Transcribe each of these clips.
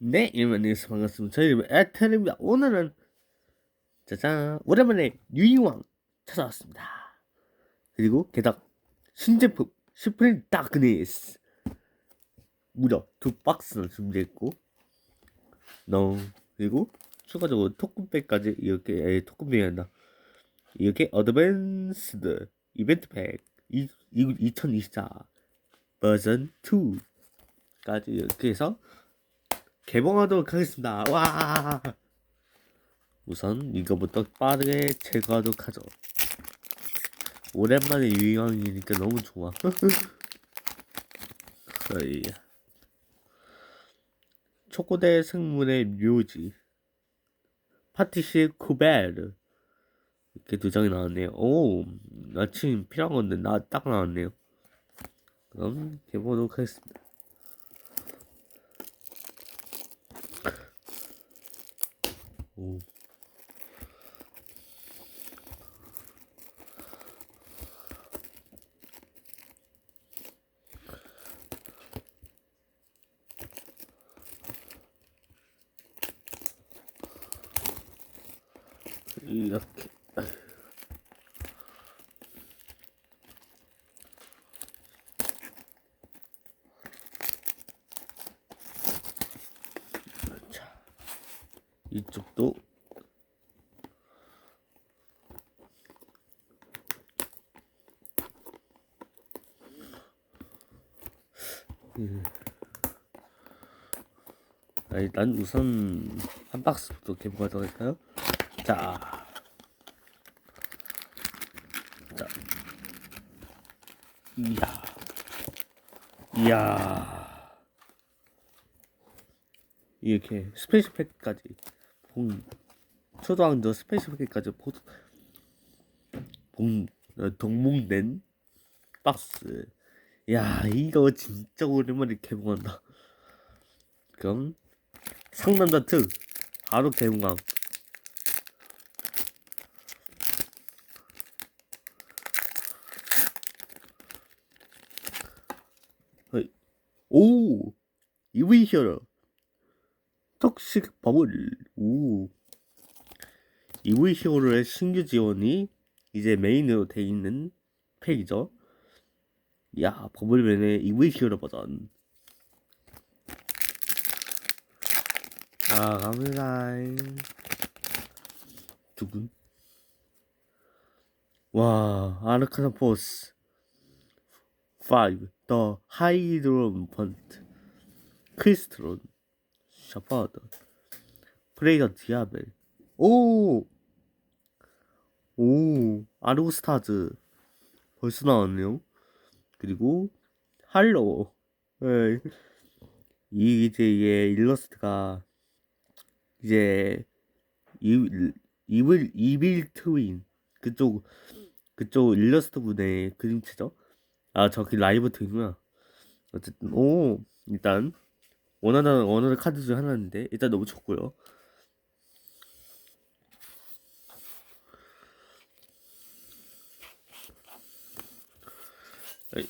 네, 여러분 안녕하세요. 반갑습니다. 저희 이름은 에텔입니다. 오늘은 짜잔 오랜만에 유이왕 찾아왔습니다. 그리고 게다가 신제품 스프링 다크니스 무려 두 박스를 준비했고 너 그리고 추가적으로 토큰백까지 이렇게 에, 토큰백이 아니라 이렇게 어드밴스드 이벤트 팩 이, 이, 2024 버전 2까지 이렇게 해서 개봉하도록 하겠습니다. 와! 우선 이거부터 빠르게 제거하도록 하죠. 오랜만에 유희왕이니까 너무 좋아. 어이. 초코대 생물의 묘지 파티시 쿠베르 이렇게 두 장이 나왔네요. 오, 마침 필요한 건데 나 딱 나왔네요. 그럼 개봉하도록 하겠습니다. 오. 이렇게 자 이쪽도. 음. 아, 일단 우선 한 박스부터 개봉하도록 할까요? 자, 자, 이야, 이야, 이렇게 스페이스 팩까지 봉 초등학교 스페이스 팩까지 포, 봉 어, 동봉된 박스. 야, 이거 진짜 오랜만에 개봉한다. 그럼 상남자 특 바로 개봉함. 오 이브이 히어 로 톡식 버블. 오. 이브이 히어로의 신규 지원이 이제 메인으로 돼 있는 팩이죠. 야 버블맨의 이브이 히어로 버전. 아 갑니다. 두근 와 아르카나 포스. 5. 더 하이드론 펀트. 크리스트론 샤파드 프레이더 디아벨. 오! 오! 아르고스타즈. 벌써 나왔네요. 그리고 할로우 네. 이 이제 얘 일러스트가 이제 이 이빌 이빌 트윈. 그쪽 그쪽 일러스트 분의 그림체죠? 아 저기 라이브 트이구나. 어쨌든 오! 일단 원하는 원하는 카드 중 하나인데 일단 너무 에이,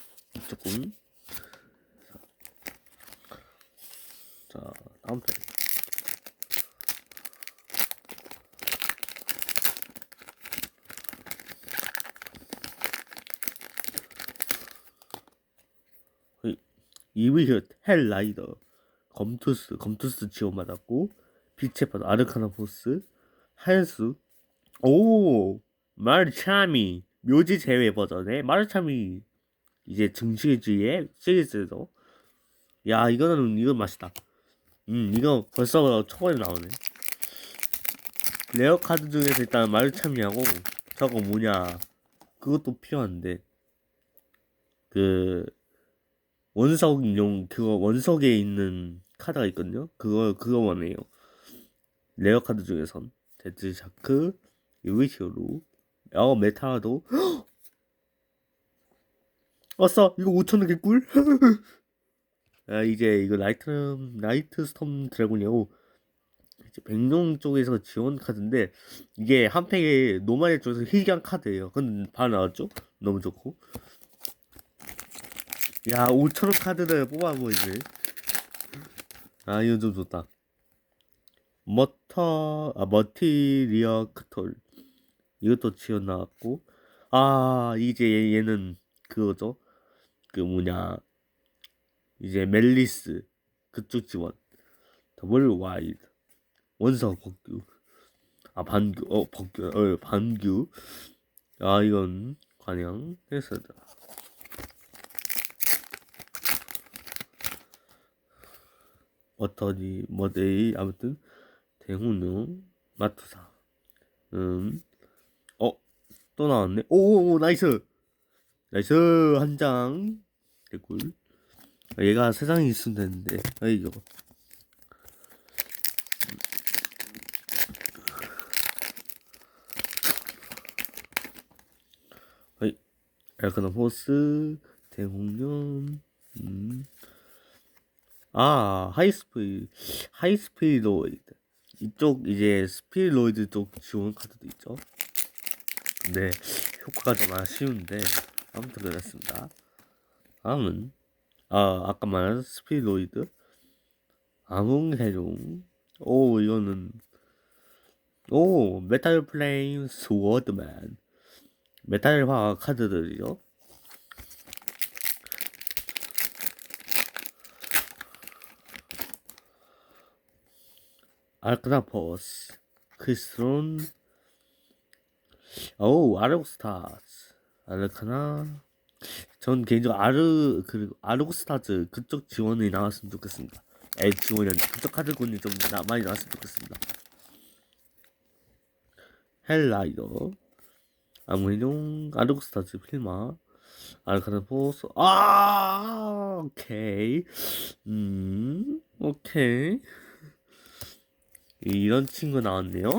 조금. 자 다음 편 이브히엇 헬라이더 검투스 검투스 지원받았고 빛의 바다 아르카나 보스 한수. 오 마르차미 묘지 제외 버전의 마르차미. 이제 증시주의 시리즈죠 야 이거는 이건 맛있다. 음 이거 벌써 초반에 나오네. 레어 카드 중에서 일단 마르차미하고 저거 뭐냐. 그것도 필요한데. 그 원석용 그거 원석에 있는 카드가 있거든요. 그거 그거 원해요. 레어 카드 중에선 데드 샤크, 유이시오루, 어 메타도 왔어 이거 5천 원 개 꿀. 아 이제 이거 라이트 라이트 스톰 드래곤이고 이제 백룡 쪽에서 지원 카드인데 이게 한 팩에 노마의 쪽에서 희귀한 카드예요. 근데 바로 나왔죠? 너무 좋고. 야 5천 원 카드를 뽑아보이지 아 이거 좀 좋다. 머터 아 머티리어 크톨. 이것도 지원 나왔고. 아 이제 얘- 얘는 그거죠? 그 뭐냐. 이제 멜리스 그쪽 지원. 더블 와이드. 원석 법규. 아 반규 어 법규 어 반규. 아 이건 관영했었다 어떠니? 뭐데이 아무튼 대훈용 마투사 음어또 나왔네. 오 나이스! 나이스! 한장. 개꿀. 아, 얘가 세상에 있으면 되는데. 아이고 어이 엘카노 포스 대홍련. 음. 아 하이스피 하이스피로이드 이쪽 이제 스피로이드 쪽 지원 카드도 있죠? 근데 효과가 좀 아쉬운데 아무튼 그렇습니다. 다음은 아 아까 말한 스피로이드. 암흑해룡. 오 이거는 오 메탈 플레임 스워드맨. 메탈화 카드들이죠 알크나포스. 크리스론. 오 아르고스타스. 아르카나. 전 개인적으로 아르 그리고 아르고스타즈 그쪽 지원이 나왔으면 좋겠습니다. 애 지원이 아니라 그쪽 카드군이 좀 나, 많이 나왔으면 좋겠습니다. 헬라이더. 아무해용 아르고스타즈 필마. 아르카나 포스. 아 오케이. 음 오케이 이런 친구 나왔네요.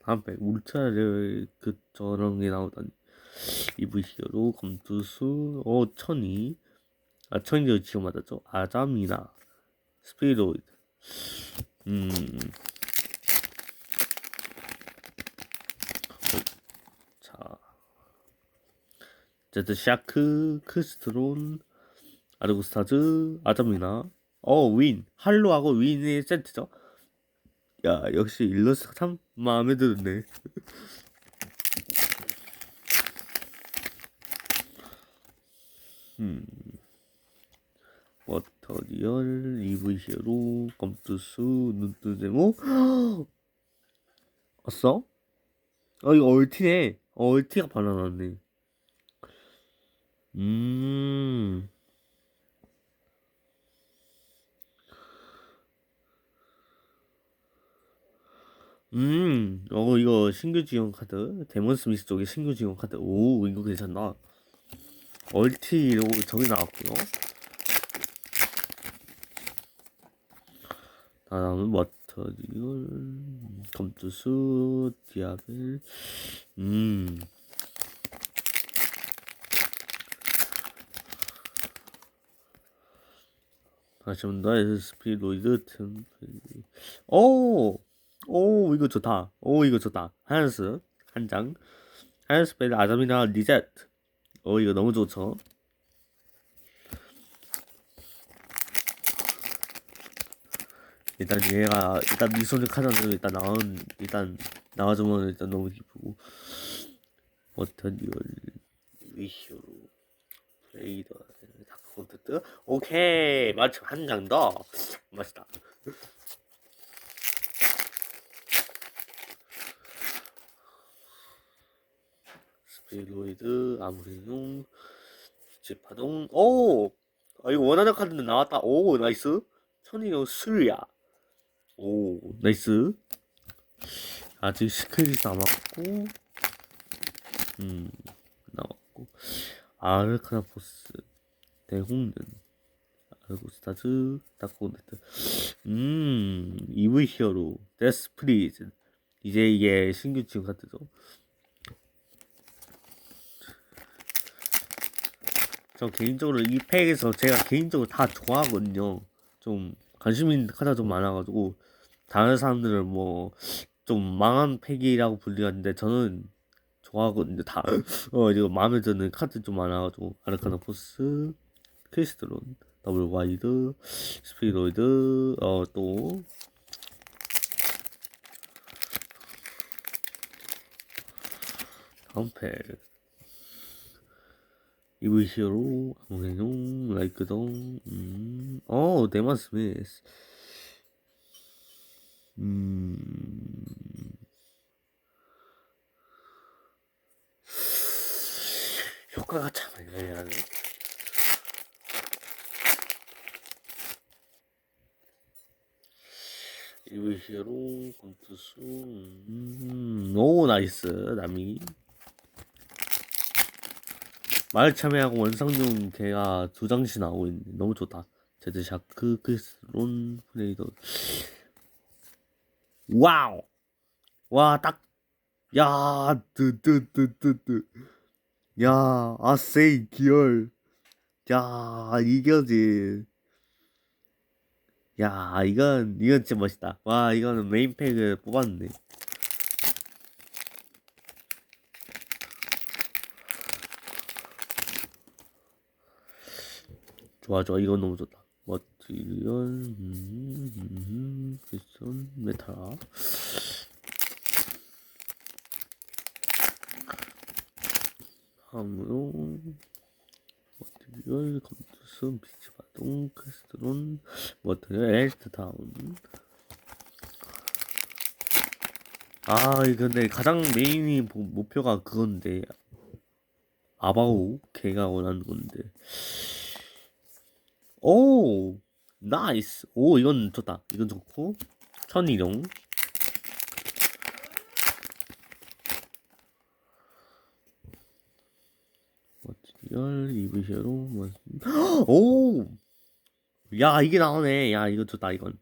다음 백 울트라를 그 저런 게 나오다니 이브 히어로 검투수 어 천이. 아 천이도 지금 맞았죠? 아자미나. 스피로이드. 음. 자, 제드 샤크 크스트론 아르고스타즈 아자미나. 어 윈. 할로하고 윈의 세트죠? 야 역시 일러스트가 참 마음에 드네 음. 워터리얼 이브 히어로 검투수 눈뜨데모 왔어? 어 이거 얼티네. 어, 얼티가 바나나네. 음 음, 어, 이거 신규 지원 카드. 데몬 스미스 쪽에 신규 지원 카드. 오, 이거 괜찮다. 얼티로 저기 나왔고요. 다음은 머터리얼, 검투수, 디아벨. 음. 다시 한번 SP 로이드 템플. 오! 오 이거 좋다. 오 이거 좋다. 하얀스 한 장. 하얀스 벨 아자미나 리셋. 오 이거 너무 좋죠? 일단 얘가 일단 미소녀 카드는 일단 나온 일단 나와주면 일단 너무 기쁘고. 버터리얼 위쇼로 레이더 다크 콘텐트 오케이. 마침 한장 더. 맛있다 스피로이드 아무리용 지파동. 오! 아, 이거 원하는 카드는 나왔다. 오 나이스. 천이요 수야. 오 나이스. 아직 스크릿 남았고 음 나왔고. 아르카나 포스 대홍는 아르고스타즈 다크온데트. 음 이브 히어로. 데스 프리즈 이제 이게 신규 지원 카드죠 저 개인적으로 이 팩에서 제가 개인적으로 다 좋아하거든요. 좀 관심 있는 카드가 좀 많아가지고 다른 사람들은 뭐 좀 망한 팩이라고 불리는데 저는 좋아하거든요. 다 어 이거 마음에 드는 카드 좀 많아가지고 아르카나 포스 크리스트론 더블 와이드 스피로이드 어 또 다음 팩 이브시어로 아무래도 라이크동 음, 어 데마 스미스 음 효과가 참 애매하네. 이브시어로 검투수 음, 오 나이스 남이 말 참여하고 원상용 걔가 두 장씩 나오고 있네. 너무 좋다. 제드 샤크, 크리스론, 프레이더. 와우! 와, 딱, 야, 뜨, 뜨, 뜨, 뜨, 뜨. 야, 아세이, 기열. 야, 이겨지. 야, 이건, 이건 진짜 멋있다. 와, 이거는 메인팩을 뽑았네. 좋아 좋아 이건 너무 좋다. 머티리얼 음, 메타 다음으로 머티리얼 검투스 비치바동 크리스트론 머티리얼 엘스트타운. 아 근데 가장 메인이 모- 목표가 그건데. 아바오 걔가 원하는 건데 오, 나이스. 오, 이건 좋다. 이건 좋고. 천일용. 머티리얼, 이브시어로, 뭐. 오! 야, 이게 나오네. 야, 이거 좋다, 이건.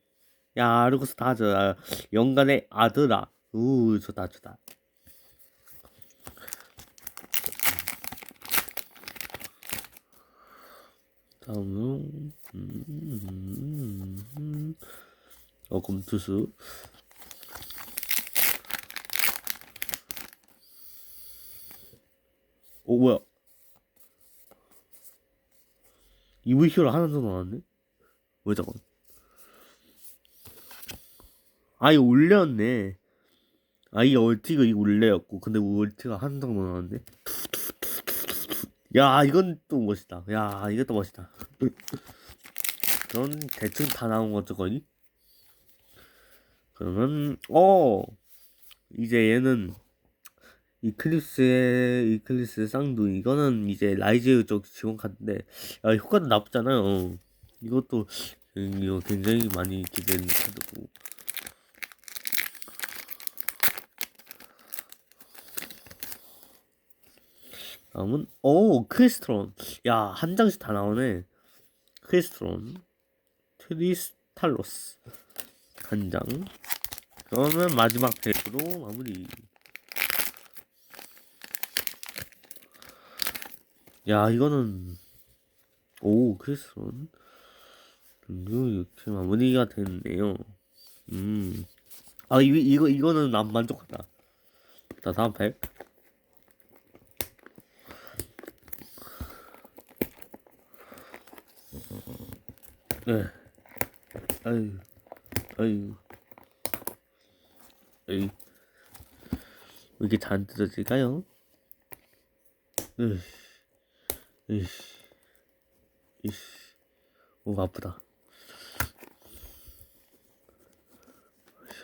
야, 루크스 다저, 아, 영간의 아들아. 우, 좋다, 좋다. 음은 음, 음, 음. 어 검투수. 오 뭐야? 이브히어로 하나 더 나왔네? 왜 저건 아 이거 올렸네. 아 이게 얼티가 이거 올려였고. 근데 하나 더 나왔네. 야 이건 또 멋있다. 야 이것도 멋있다 그런 대충 다 나온 거죠 거의? 그러면 어! 이제 얘는 이클립스의 이클립스 쌍둥이. 이거는 이제 라이즈 쪽 지원 카드인데 야, 효과도 나쁘잖아요. 어. 이것도 음, 이거 굉장히 많이 기대되는 카드고. 다음은 오 크리스트론. 야 한 장씩 다 나오네 크리스트론 트리스탈로스. 한 장. 그러면 마지막 덱으로 마무리. 야 이거는 오 크리스트론. 등등 이렇게 마무리가 됐네요. 음 아 이거 이거 이거는 난 만족하다. 자 다음 팩 네. 아유, 아유, 아유, 왜 이렇게 잘안 뜯어질까요? 으이씨, 으이씨, 이씨, 오, 아프다.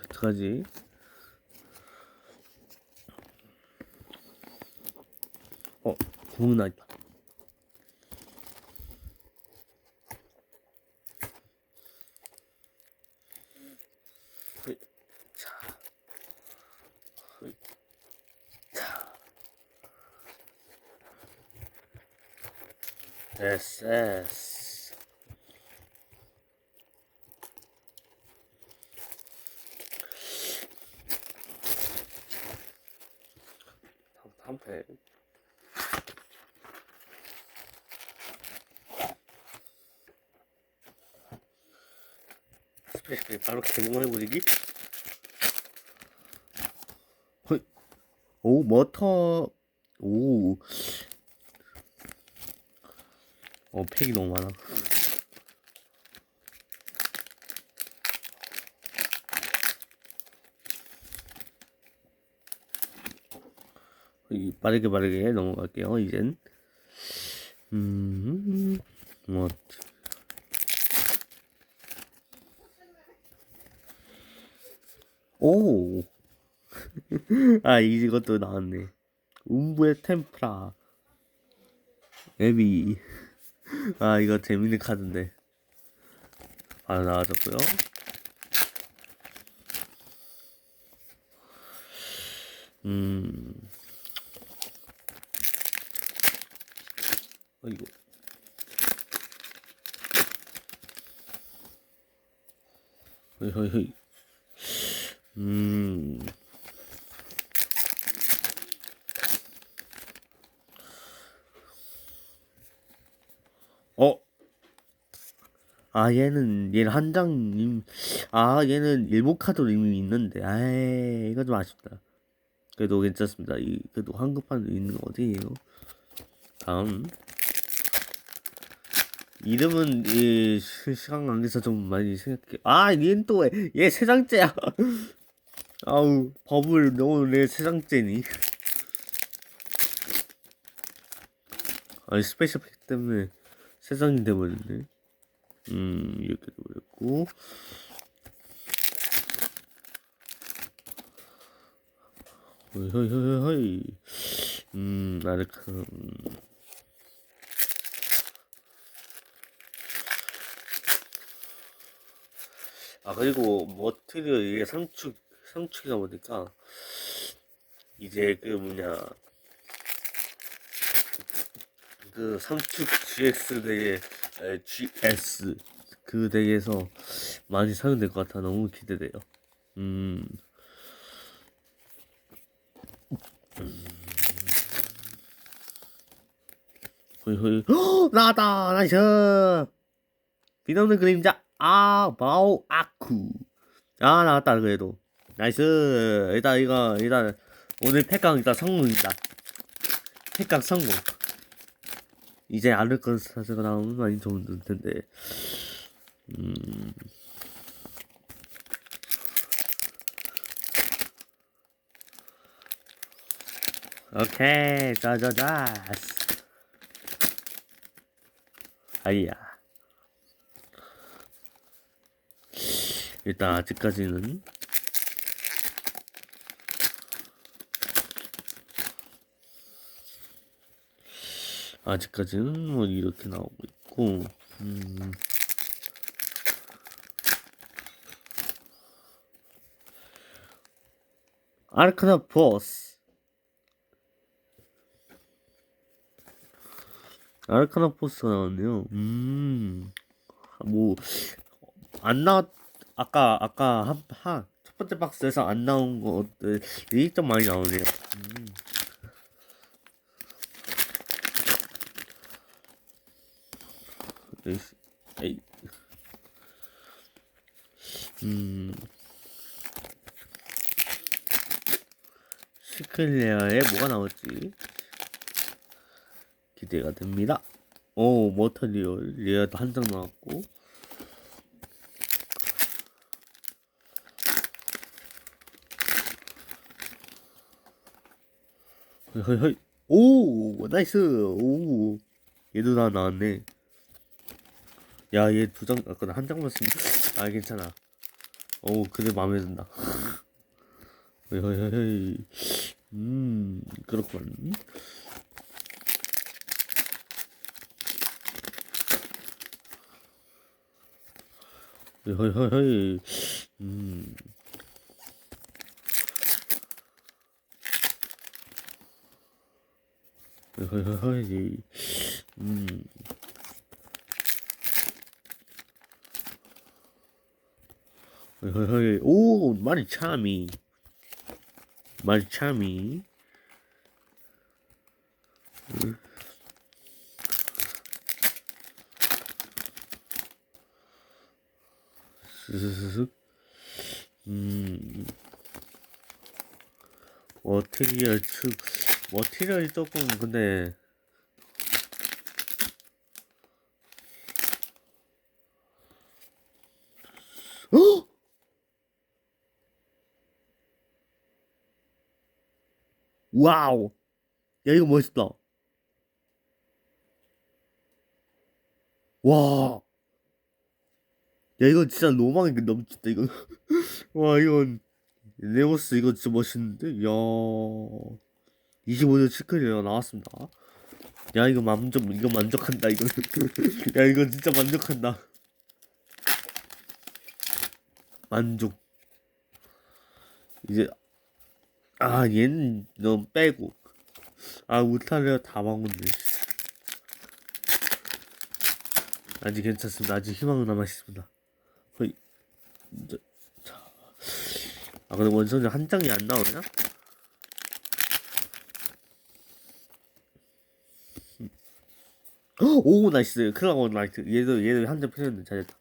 어떡하지? 어, 구멍 나 있다. 으이, 자, 으이, 자. 됐어. 다음, 팩. 스페셜 바로 개봉해버리기? 헐. 오 머터 오. 어 팩이 너무 많아 이- 빠르게 빠르게 넘어갈게요 이젠 음 뭐 오! 아, 이것도 나왔네. 음부의 템프라. 에비. 아, 이거 재밌는 카드인데. 바로 나와줬고요. 음. 어이구. 허이, 허이, 허이. 음. 어? 아, 얘는, 얘는 한 장, 아, 얘는 일본 카드로 이미 있는데, 아이, 이거 좀 아쉽다. 그래도 괜찮습니다. 이, 그래도 한급판 있는 거 어디에요? 다음. 이름은, 이, 시- 시간 관계에서 좀 많이 생각해. 아, 얘는 또, 왜- 얘세 장째야. 아우, 버블 너무 내 세 장째니. 아니, 스페셜 팩 때문에 세 장이 돼버렸네. 음, 이렇게 돼버렸고. 허이, 허이, 허이, 허이. 음. 아, 그리고 머티리얼 이게 상축, 상축이다 보니까, 이제 그 뭐냐, 그 상축 GX 에, GS 그 덱에서 많이 사용될 것 같아. 너무 기대돼요. 음. 호이 호이 헉! 나다. 나이스. 비넘는 그림자. 아 마오 아쿠. 아 나왔다 그래도. 나이스. 일단 이거 일단 오늘 패강 일단 성공이다. 패강 성공 이제 아르콘 사스가 나오면 많이 좋은 텐데. 음. 오케이. 자자자. 아이야. 일단 아직까지는 아직까지는 뭐 이렇게 나오고 있고 음. 아르카나 보스. 아르카나 보스가 나왔네요. 음, 음뭐 안 나왔 아까 아까 한첫 번째 박스에서 안 나온 것들이 좀 많이 나오네요. 음. 에이, 에이. 음. 시클레어에 뭐가 나올지 기대가 됩니다. 오, 머터리얼 레어도 한 장 나왔고. 허이 오 나이스 오 얘도 다 나왔네 야, 얘 두 장, 아까 한 장만 쓰면, 아, 괜찮아. 오, 그래, 마음에 든다. 헤이. 음, 헤이, 헤이. 음. 헤이. 음. 헤이. 오, 많이 참이. 많이 참이. 스스스슥. 음. 머티리얼 측, 머티리얼이 조금, 근데, 와우. 야, 이거 멋있다. 와. 야, 이거 진짜 로망이 넘친다, 이거. 와, 이건. 네오스 이거 진짜 멋있는데? 야 25년 시크릿이 나왔습니다. 야, 이거 만족, 이거 만족한다, 이거. 야, 이거 진짜 만족한다. 만족. 이제, 아, 얘는 너 빼고. 아, 울타리가 다. 씨. 아직 괜찮습니다. 아직 희망은 남아있습니다. 거의, 이제, 자. 아, 근데 원선이 한 장이 안 나오냐? 오, 나이스. 클라고 나이스. 얘도, 얘도 한 장 필요했는데 잘했다.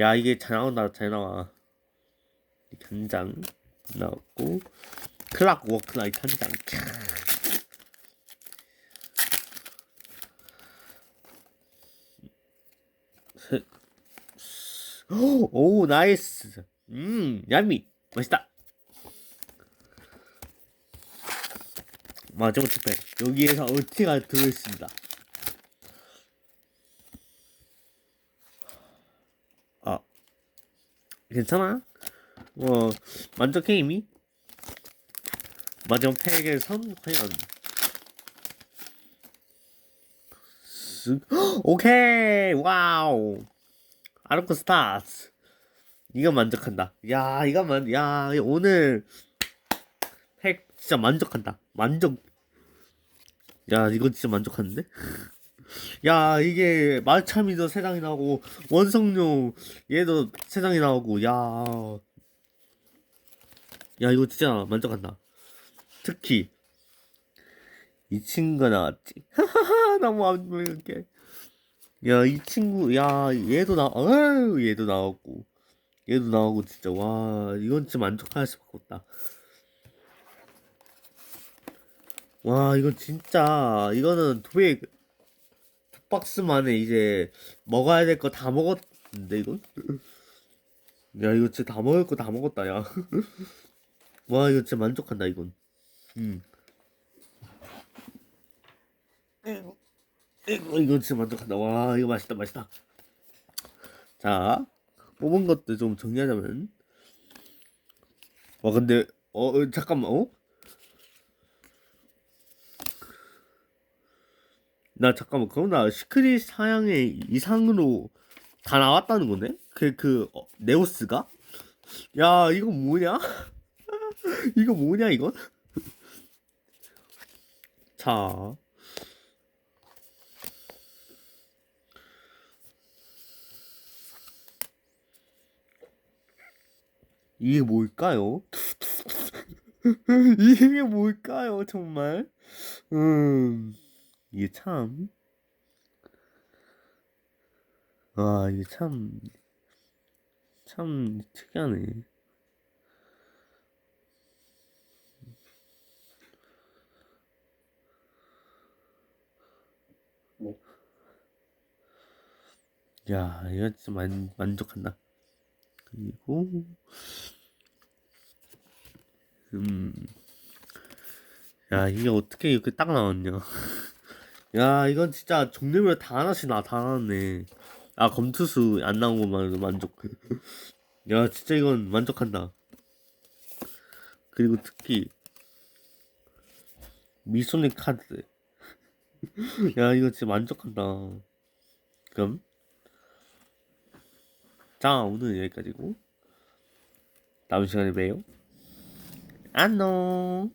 야, 이게 잘 나온다, 잘 나와. 이렇게 한장 나왔고, 클락 워크라이트 한 장. 셋. 오, 나이스. 음, 야미. 맛있다. 마지막 투패. 여기에서 얼티가 들어있습니다. 아, 괜찮아? 뭐, 만족해, 이미? 마지막 팩에선 과연. 쓱. 오케이! 와우! 아르코 스타트! 이거 만족한다. 야, 이거 만, 야, 오늘 팩 진짜 만족한다. 만족. 야, 이거 진짜 만족하는데? 야, 이게 말참이도 세 장이 나오고 원성룡 얘도 세 장이 나오고 야. 야, 이거 진짜 만족한다. 특히 이 친구가 나왔지. 너무 안 보이게. 야, 이 친구, 야, 얘도 나, 어휴, 얘도 나왔고. 얘도 나오고 진짜 와 이건 진짜 만족할 수밖에 없다 와 이건 진짜 이거는 두배 두 박스 만에 이제 먹어야 될 거 다 먹었는데 이건 야 이거 진짜 다 먹을 거 다 먹었다 야 와 이거 진짜 만족한다 이건 음 이거 이거 진짜 만족한다 와 이거 맛있다 맛있다 자 뽑은 것도 좀 정리하자면 와 근데 어, 어 잠깐만 어? 나 잠깐만 그럼 나 시크릿 사양의 이상으로 다 나왔다는 거네? 그, 그, 어, 네오스가? 야, 이거 뭐냐? 이거 뭐냐, 이건? 자. 이게 뭘까요? 이게 뭘까요, 정말? 음, 이게 참. 와, 이게 참, 참 특이하네. 뭐? 야, 이거 진짜 만, 만족한다. 그리고, 음, 야, 이게 어떻게 이렇게 딱 나왔냐. 야, 이건 진짜 종류별 다 하나씩 나, 다 나왔네. 아, 검투수 안 나온 것만 만족. 야, 진짜 이건 만족한다. 그리고 특히, 미소닉 카드. 야, 이거 진짜 만족한다. 그럼, 자, 오늘 여기까지고. 다음 시간에 봬요. 안녕.